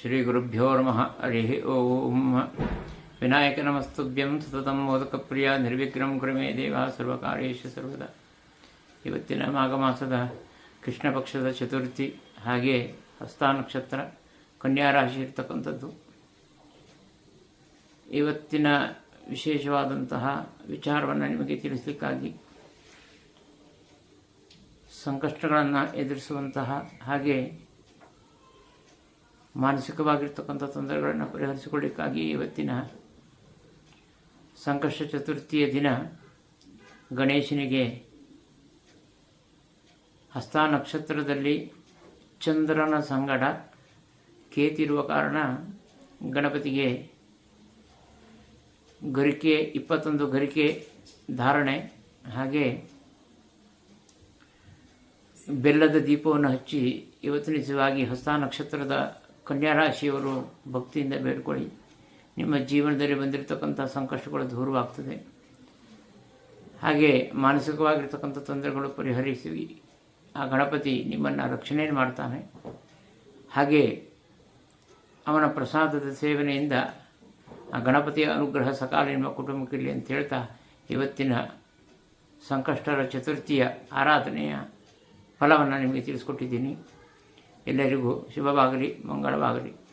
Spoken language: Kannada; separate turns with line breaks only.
ಶ್ರೀಗುರುಭ್ಯೋ ನಮಃ. ಹರಿ ಓಂ. ವಿನಾಯಕ ನಮಸ್ತುಭ್ಯಂ ಸತತ ಮೋದಕ ಪ್ರಿಯ ನಿರ್ವಿಘ್ನಂ ಕ್ರಮೇ ದೇವ ಸರ್ವಕಾರ್ಯೇಶು ಸರ್ವದ. ಇವತ್ತಿನ ಮಾಘ ಮಾಸದ ಕೃಷ್ಣ ಪಕ್ಷದ ಚತುರ್ಥಿ, ಹಾಗೆ ಹಸ್ತ ನಕ್ಷತ್ರ, ಕನ್ಯಾ ರಾಶಿ ಇರ್ತಕ್ಕಂಥದ್ದು. ಇವತ್ತಿನ ವಿಶೇಷವಾದಂತಹ ವಿಚಾರವನ್ನು ನಿಮಗೆ ತಿಳಿಸಲಿಕ್ಕಾಗಿ ಸಂಕಷ್ಟಗಳನ್ನು ಎದುರಿಸುವಂತಹ ಹಾಗೆ ಮಾನಸಿಕವಾಗಿರ್ತಕ್ಕಂಥ ತೊಂದರೆಗಳನ್ನು ಪರಿಹರಿಸಿಕೊಳ್ಳಿಕ್ಕಾಗಿ ಇವತ್ತಿನ ಸಂಕಷ್ಟ ಚತುರ್ಥಿಯ ದಿನ ಗಣೇಶನಿಗೆ ಹಸ್ತ ನಕ್ಷತ್ರದಲ್ಲಿ ಚಂದ್ರನ ಸಂಗಡ ಕೇತಿರುವ ಕಾರಣ ಗಣಪತಿಗೆ ಗರಿಕೆ, ಇಪ್ಪತ್ತೊಂದು ಗರಿಕೆ ಧಾರಣೆ, ಹಾಗೆ ಬೆಲ್ಲದ ದೀಪವನ್ನು ಹಚ್ಚಿ ಇವತ್ತು ನಿಜವಾಗಿ ಹಸ್ತ ನಕ್ಷತ್ರದ ಕನ್ಯಾ ರಾಶಿಯವರು ಭಕ್ತಿಯಿಂದ ಬೇಡ್ಕೊಳ್ಳಿ. ನಿಮ್ಮ ಜೀವನದಲ್ಲಿ ಬಂದಿರತಕ್ಕಂಥ ಸಂಕಷ್ಟಗಳು ದೂರವಾಗ್ತದೆ. ಹಾಗೆ ಮಾನಸಿಕವಾಗಿರ್ತಕ್ಕಂಥ ತೊಂದರೆಗಳು ಪರಿಹರಿಸಿ ಆ ಗಣಪತಿ ನಿಮ್ಮನ್ನು ರಕ್ಷಣೆ ಮಾಡ್ತಾನೆ. ಹಾಗೆ ಅವನ ಪ್ರಸಾದದ ಸೇವನೆಯಿಂದ ಆ ಗಣಪತಿಯ ಅನುಗ್ರಹ ಸಕಾಲ ನಿಮ್ಮ ಕುಟುಂಬಕ್ಕಿರಲಿ ಅಂತ ಹೇಳ್ತಾ ಇವತ್ತಿನ ಸಂಕಷ್ಟರ ಚತುರ್ಥಿಯ ಆರಾಧನೆಯ ಫಲವನ್ನು ನಿಮಗೆ ತಿಳಿಸ್ಕೊಟ್ಟಿದ್ದೀನಿ. ಎಲ್ಲರಿಗೂ ಶುಭವಾಗಲಿ ಮಂಗಳವಾಗಲಿ.